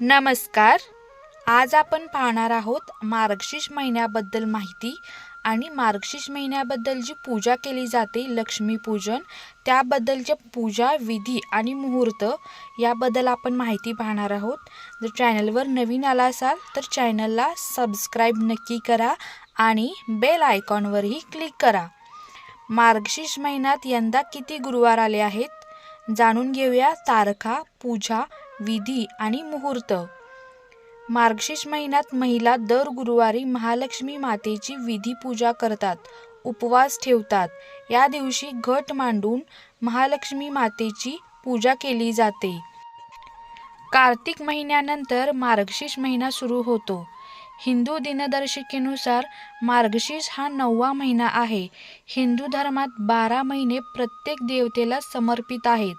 नमस्कार. आज आपण पाहणार आहोत मार्गशीर्ष महिन्याबद्दल माहिती आणि मार्गशीर्ष महिन्याबद्दल जी पूजा केली जाते लक्ष्मीपूजन त्याबद्दलच्या पूजा विधी आणि मुहूर्त याबद्दल आपण माहिती पाहणार आहोत. जर चॅनलवर नवीन आला असाल तर चॅनलला सबस्क्राईब नक्की करा आणि बेल आयकॉनवरही क्लिक करा. मार्गशीर्ष महिन्यात यंदा किती गुरुवार आले आहेत? जाणून घेऊया तारखा पूजा विधी आणि मुहूर्त. मार्गशीर्ष महिन्यात महिला दर गुरुवारी महालक्ष्मी मातेची विधी पूजा करतात उपवास ठेवतात. या दिवशी घट मांडून महालक्ष्मी मातेची पूजा केली जाते. कार्तिक महिन्यानंतर मार्गशीर्ष महिना सुरू होतो. हिंदू दिनदर्शिकेनुसार मार्गशीर्ष हा नववा महिना आहे. हिंदू धर्मात बारा महिने प्रत्येक देवतेला समर्पित आहेत.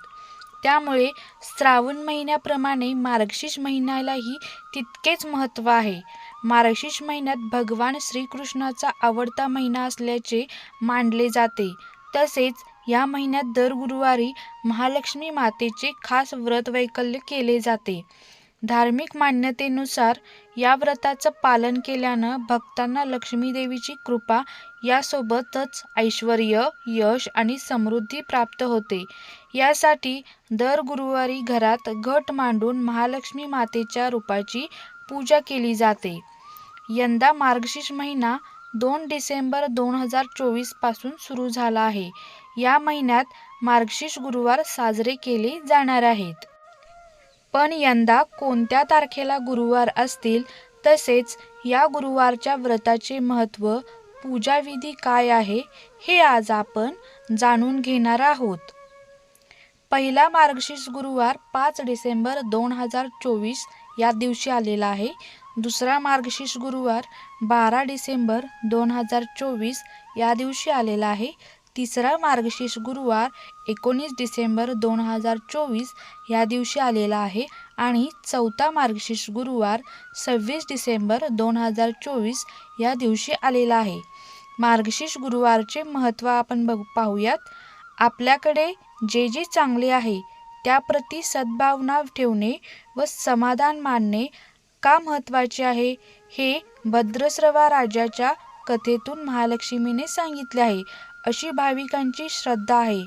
त्यामुळे श्रावण महिन्याप्रमाणे मार्गशीर्ष महिन्यालाही तितकेच महत्त्व आहे. मार्गशीर्ष महिन्यात भगवान श्रीकृष्णाचा आवडता महिना असल्याचे मानले जाते. तसेच या महिन्यात दर गुरुवारी महालक्ष्मी मातेचे खास व्रत वैकल्य केले जाते. धार्मिक मान्यतेनुसार या व्रताचं पालन केल्यानं भक्तांना लक्ष्मीदेवीची कृपा यासोबतच ऐश्वर यश आणि समृद्धी प्राप्त होते. यासाठी दर गुरुवारी घरात घट मांडून महालक्ष्मी मातेच्या रूपाची पूजा केली जाते. यंदा मार्गशीर्ष महिना दोन डिसेंबर दोन हजार चोवीसपासून सुरू झाला आहे. या महिन्यात मार्गशीर्ष गुरुवार साजरे केले जाणार आहेत. पण यंदा कोणत्या तारखेला गुरुवार असतील तसेच या गुरुवारच्या व्रताचे महत्त्व पूजाविधी काय आहे हे आज आपण जाणून घेणार आहोत. पहिला मार्गशीर्ष गुरुवार पाच डिसेंबर दोन हजार चोवीस या दिवशी आलेला आहे. दुसरा मार्गशीर्ष गुरुवार बारा डिसेंबर दोन हजार चोवीस या दिवशी आलेला आहे. तिसरा मार्गशीर्ष गुरुवार एकोणीस डिसेंबर दोन हजार चोवीस या दिवशी आलेला आहे आणि चौथा मार्गशीर्ष गुरुवार सव्वीस डिसेंबर दोन हजार चोवीस या दिवशी आलेला आहे. मार्गशीर्ष गुरुवारचे महत्त्व आपण बघ पाहूयात. आपल्याकडे जे जे चांगले आहे त्याप्रती सद्भावना ठेवणे व समाधान मानणे का महत्त्वाचे आहे हे भद्रस्रवा राजाच्या कथेतून महालक्ष्मीने सांगितले आहे. अशी भाविकांची श्रद्धा आहे.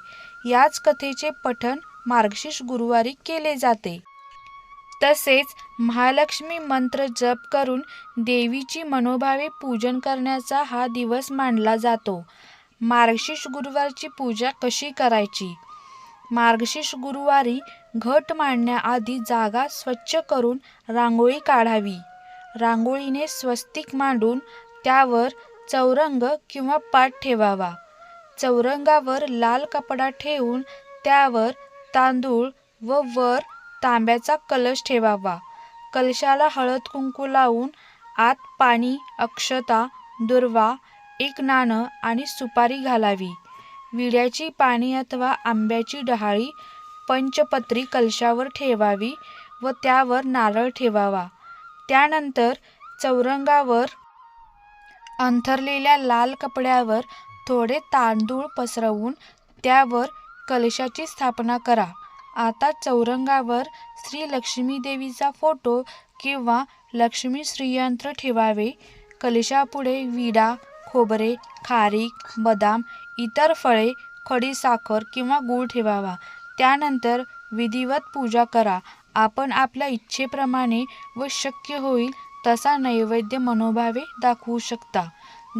याच कथेचे पठण मार्गशीर्ष गुरुवारी केले जाते. तसेच महालक्ष्मी मंत्र जप करून देवीची मनोभावे पूजन करण्याचा हा दिवस मानला जातो. मार्गशीर्ष गुरुवारची पूजा कशी करायची? मार्गशीर्ष गुरुवारी घट मांडण्याआधी जागा स्वच्छ करून रांगोळी काढावी. रांगोळीने स्वस्तिक मांडून त्यावर चौरंग किंवा पाठ ठेवावा. चौरंगावर लाल कपडा ठेवून त्यावर तांदूळ व वर तांब्याचा कलश ठेवावा. कलशाला हळद कुंकू लावून आत पाणी अक्षता दुर्वा एक नाणं आणि सुपारी घालावी. विड्याची पाने अथवा आंब्याची डहाळी पंचपत्री कलशावर ठेवावी व त्यावर नारळ ठेवावा. त्यानंतर चौरंगावर अंथरलेल्या लाल कपड्यावर थोडे तांदूळ पसरवून त्यावर कलशाची स्थापना करा. आता चौरंगावर श्री लक्ष्मी देवीचा फोटो किंवा लक्ष्मी श्रीयंत्र ठेवावे. कलशापुढे विडा खोबरे खारीक बदाम इतर फळे खडीसाखर किंवा गूळ ठेवावा. त्यानंतर विधिवत पूजा करा. आपण आपल्या इच्छेप्रमाणे व शक्य होईल तसा नैवेद्य मनोभावे दाखवू शकता.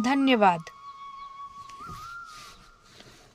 धन्यवाद.